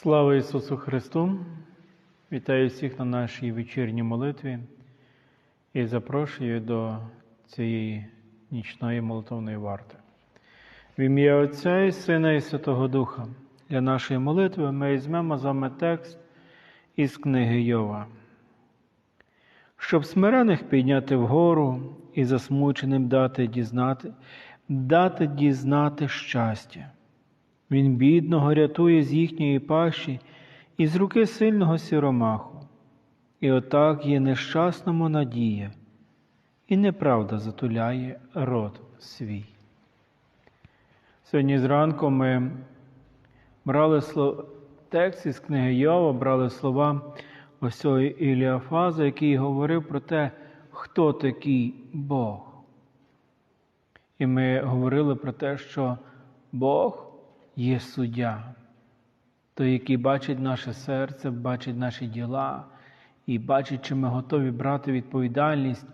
Слава Ісусу Христу! Вітаю всіх на нашій вечірній молитві і запрошую до цієї нічної молитовної варти. В ім'я Отця і Сина і Святого Духа. Для нашої молитви ми візьмемо з вами текст із книги Йова. Щоб смирених підняти вгору і засмученим дати дізнати, дати дізнати щастя. Він бідного рятує з їхньої пащі і з руки сильного сіромаху. І отак є нещасному надія, і неправда затуляє рот свій. Сьогодні зранку ми брали текст із книги Йова, брали слова ось цього Іліафаза, який говорив про те, хто такий Бог. І ми говорили про те, що Бог є суддя, той, який бачить наше серце, бачить наші діла і бачить, чи ми готові брати відповідальність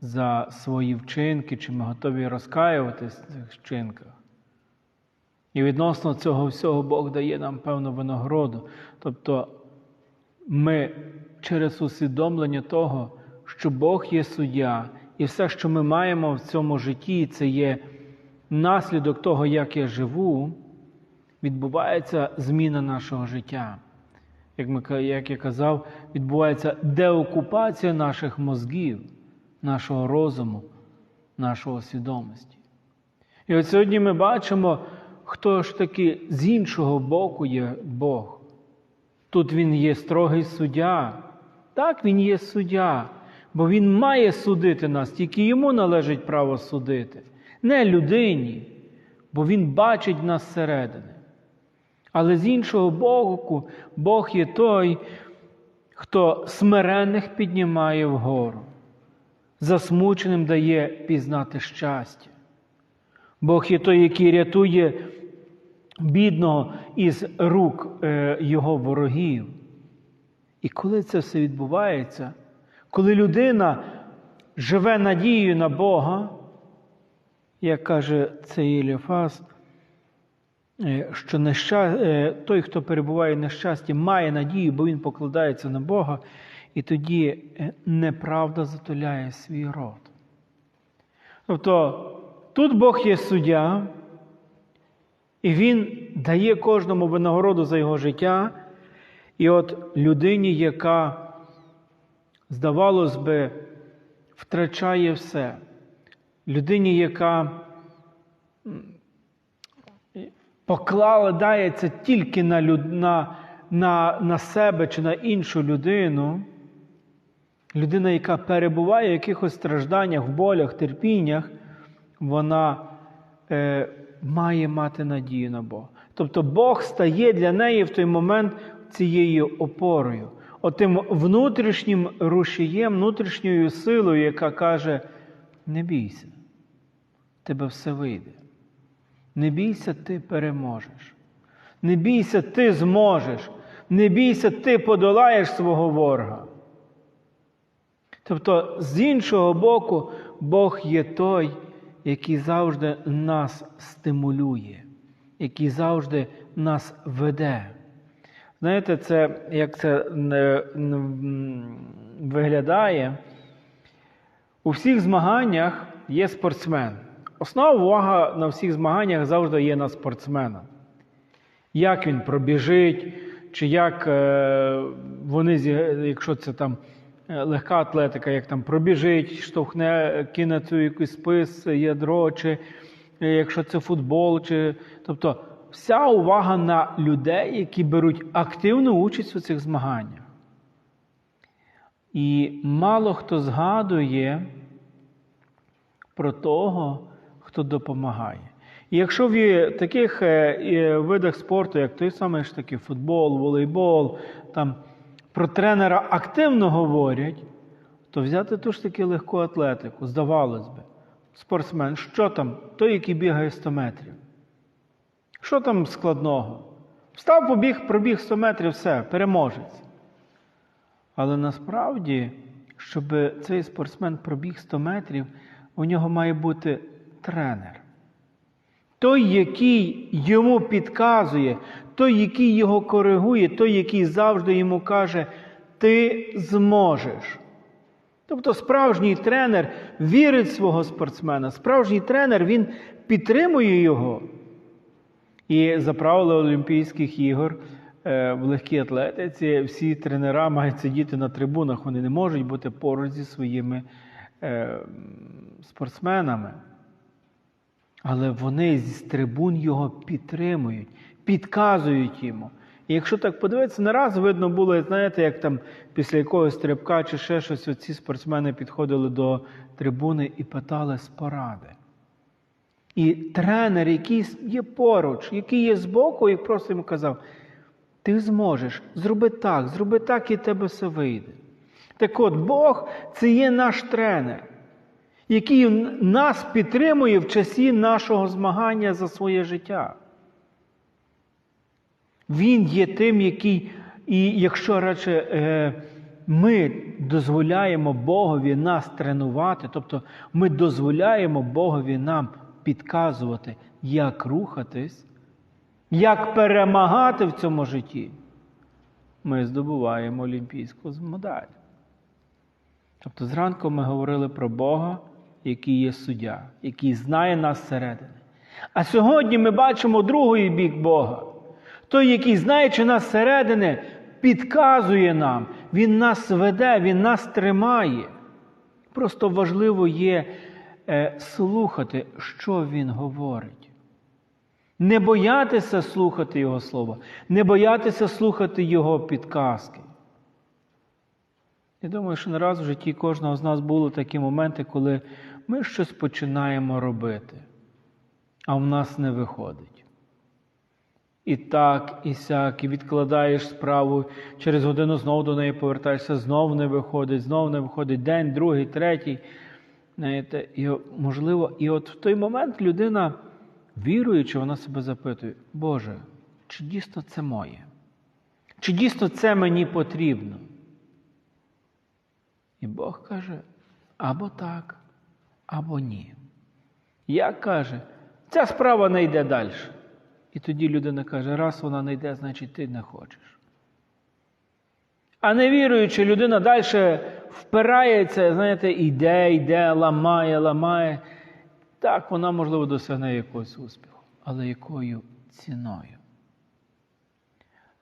за свої вчинки, чи ми готові розкаюватися в цих вчинках. І відносно цього всього Бог дає нам певну винагороду. Тобто ми через усвідомлення того, що Бог є суддя, і все, що ми маємо в цьому житті, це є наслідок того, як я живу відбувається зміна нашого життя. Як ми, як я казав, відбувається деокупація наших мозгів, нашого розуму, нашого свідомості. І от сьогодні ми бачимо, хто ж таки з іншого боку є Бог. Тут Він є строгий суддя. Так, Він є суддя, бо Він має судити нас, тільки йому належить право судити, не людині, бо Він бачить нас зсередини. Але з іншого боку, Бог є той, хто смирених піднімає вгору, засмученим дає пізнати щастя. Бог є той, який рятує бідного із рук е, його ворогів. І коли це все відбувається, коли людина живе надією на Бога, як каже цей Єліфас, що неща... той, хто перебуває в нещасті, має надію, бо він покладається на Бога, і тоді неправда затуляє свій рот. Тобто тут Бог є суддя, і Він дає кожному винагороду за його життя. І от людині, яка, здавалось би, втрачає все, людині, яка покладається тільки на, люд... на, на, на себе чи на іншу людину, людина, яка перебуває в якихось стражданнях, болях, терпіннях, вона е, має мати надію на Бога. Тобто Бог стає для неї в той момент цією опорою, отим внутрішнім рушієм, внутрішньою силою, яка каже: не бійся, тебе все вийде. Не бійся, ти переможеш. Не бійся, ти зможеш. Не бійся, ти подолаєш свого ворога. Тобто, з іншого боку, Бог є той, який завжди нас стимулює, який завжди нас веде. Знаєте, це, як це виглядає? У всіх змаганнях є спортсмен. Основна увага на всіх змаганнях завжди є на спортсмена. Як він пробіжить, чи як е, вони, якщо це там е, легка атлетика, як там пробіжить, штовхне, кине цю якийсь спис, ядро, чи е, якщо це футбол, чи тобто вся увага на людей, які беруть активну участь у цих змаганнях. І мало хто згадує про того, хто допомагає. І якщо в таких видах спорту, як той самий ж таки футбол, волейбол, там про тренера активно говорять, то взяти ту ж таки легку атлетику, здавалось би, спортсмен, що там, той, який бігає 100 метрів. Що там складного? Встав, побіг, пробіг 100 метрів, все, переможець. Але насправді, щоб цей спортсмен пробіг 100 метрів, у нього має бути тренер. той, який йому підказує, той, який його коригує, той, який завжди йому каже, ти зможеш. Тобто справжній тренер вірить в свого спортсмена, справжній тренер він підтримує його. І за правило Олімпійських ігор е, в легкій атлетиці всі тренера мають сидіти на трибунах, вони не можуть бути поруч зі своїми е, спортсменами. Але вони з трибун його підтримують, підказують йому. І якщо так подивитися, не раз видно було, знаєте, як там після якогось стрибка чи ще щось, оці спортсмени підходили до трибуни і питали з поради. І тренер, який є поруч, який є збоку, і просто йому казав: ти зможеш, зроби так, зроби так, і тебе все вийде. Так от, Бог це є наш тренер, який нас підтримує в часі нашого змагання за своє життя. Він є тим, який, і якщо радше е, ми дозволяємо Богові нас тренувати, тобто ми дозволяємо Богові нам підказувати, як рухатись, як перемагати в цьому житті, ми здобуваємо олімпійську медаль. Тобто зранку ми говорили про Бога, який є суддя, який знає нас зсередини. А сьогодні ми бачимо другий бік Бога. Той, який, знаючи нас зсередини, підказує нам, Він нас веде, Він нас тримає. Просто важливо є е, слухати, що Він говорить. Не боятися слухати Його Слова, не боятися слухати Його підказки. Я думаю, що не раз в житті кожного з нас були такі моменти, коли ми щось починаємо робити, а в нас не виходить. І так, і сяк, і відкладаєш справу, через годину знову до неї повертаєшся, знову не виходить, знову не виходить день, другий, третій. Знаєте, І, можливо, і от в той момент людина, віруючи, вона себе запитує, Боже, чи дійсно це моє? Чи дійсно це мені потрібно? І Бог каже, або так, або ні. Як каже, ця справа не йде далі. І тоді людина каже, раз вона не йде, значить ти не хочеш. А не віруючи, людина далі впирається, знаєте, йде, йде, ламає, ламає. Так, вона, можливо, досягне якогось успіху, але якою ціною?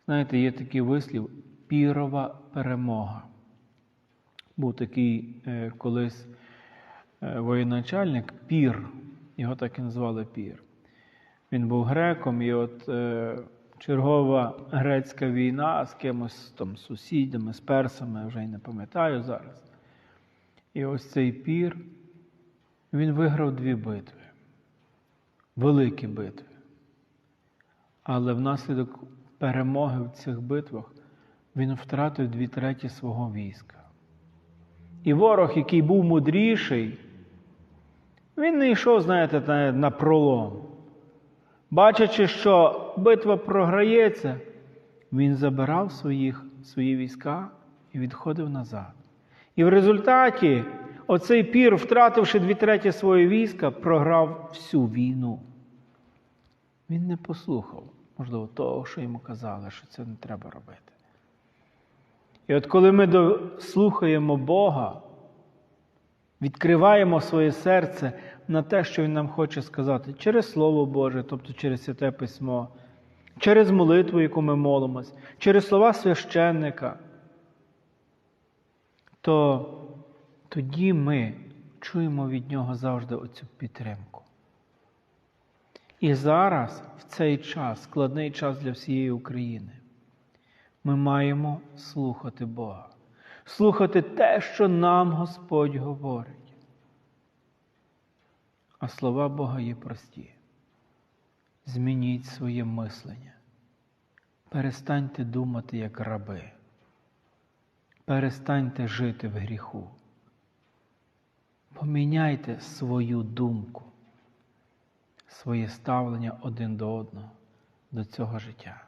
Знаєте, є такий вислів пірова перемога. Був такий е, колись е, воєначальник Пір, його так і назвали Пір. Він був греком, і от е, чергова грецька війна з кимось там сусідами, з персами, вже й не пам'ятаю зараз. І ось цей пір, він виграв дві битви, великі битви. Але внаслідок перемоги в цих битвах він втратив дві треті свого війська. І ворог, який був мудріший, він не йшов, знаєте, на, пролом. Бачачи, що битва програється, він забирав своїх, свої війська і відходив назад. І в результаті оцей пір, втративши дві треті своє війська, програв всю війну. Він не послухав, можливо, того, що йому казали, що це не треба робити. І от коли ми слухаємо Бога, відкриваємо своє серце на те, що Він нам хоче сказати, через Слово Боже, тобто через Святе Письмо, через молитву, яку ми молимось, через слова священника, то тоді ми чуємо від Нього завжди оцю підтримку. І зараз, в цей час, складний час для всієї України, ми маємо слухати Бога, слухати те, що нам Господь говорить. А слова Бога є прості. Змініть своє мислення. Перестаньте думати як раби. Перестаньте жити в гріху. Поміняйте свою думку, своє ставлення один до одного, до цього життя.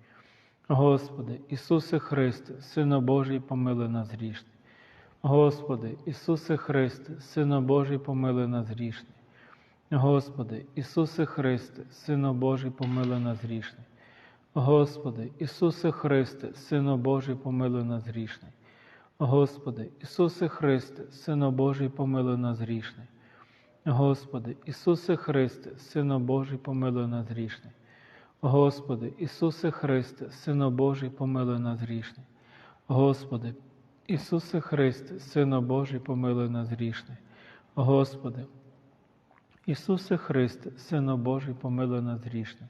Господи, Ісусе Христе, Сино Божий, помили нас грішний. Господи, Ісусе Христе, Сино Божий, помили нас грішний. Господи, Ісусе Христе, Сино Божий, помили нас грішний. Господи, Ісусе Христе, Сино Божий, помили нас грішний. Господи, Ісусе Христе, Сино Божий, помили нас грішний. Господи, Ісусе Христе, Сино Божий, помилуй нас грішний. Господи, Ісусе Христе, Сино Божий, помилуй нас грішний. Господи, Ісусе Христе, Сино Божий, помилуй нас грішний. Господи, Ісусе Христе, Сино Божий, помилуй нас грішний.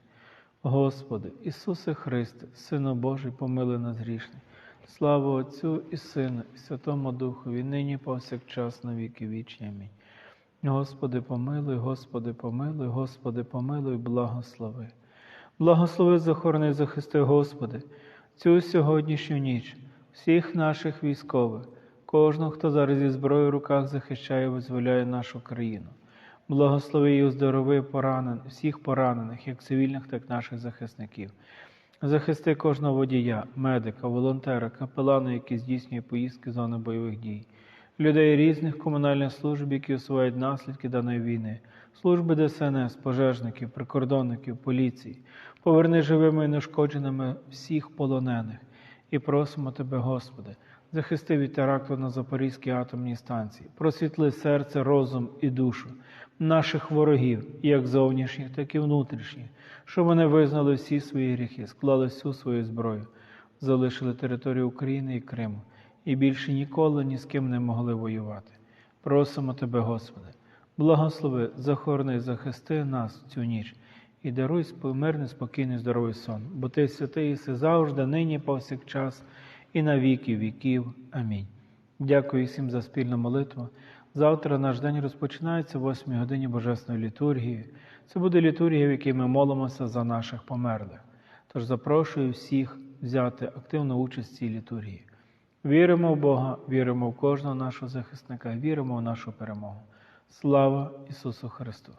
Господи, Ісусе Христе, Сино Божий, помилуй нас грішний. Слава Отцю і Сину, і Святому Духові, нині повсякчас на віки вічні. Амінь. Господи, помилуй, Господи, помилуй, Господи, помилуй, благослови. Благослови, захорони, захисти, Господи, цю сьогоднішню ніч, всіх наших військових, кожного, хто зараз зі зброєю в руках захищає і визволяє нашу країну. Благослови і оздорови поранен, всіх поранених, як цивільних, так і наших захисників. Захисти кожного водія, медика, волонтера, капелана, які здійснює поїздки зони бойових дій, людей різних комунальних служб, які усувають наслідки даної війни, служби ДСНС, пожежників, прикордонників, поліції. Поверни живими і нешкодженими всіх полонених. І просимо Тебе, Господи, захисти від теракту на Запорізькій атомній станції, просвітли серце, розум і душу наших ворогів, як зовнішніх, так і внутрішніх, щоб вони визнали всі свої гріхи, склали всю свою зброю, залишили територію України і Криму. І більше ніколи ні з ким не могли воювати. Просимо Тебе, Господи, благослови, захорони, захисти нас цю ніч і даруй мирний, спокійний, здоровий сон, бо Ти святий єси завжди, нині, повсякчас і на віки віків. Амінь. Дякую всім за спільну молитву. Завтра наш день розпочинається о 8 годині Божесної літургії. Це буде літургія, в якій ми молимося за наших померлих. Тож запрошую всіх взяти активну участь в цій літургії. Віримо в Бога, віримо в кожного нашого захисника, віримо в нашу перемогу. Слава Ісусу Христу!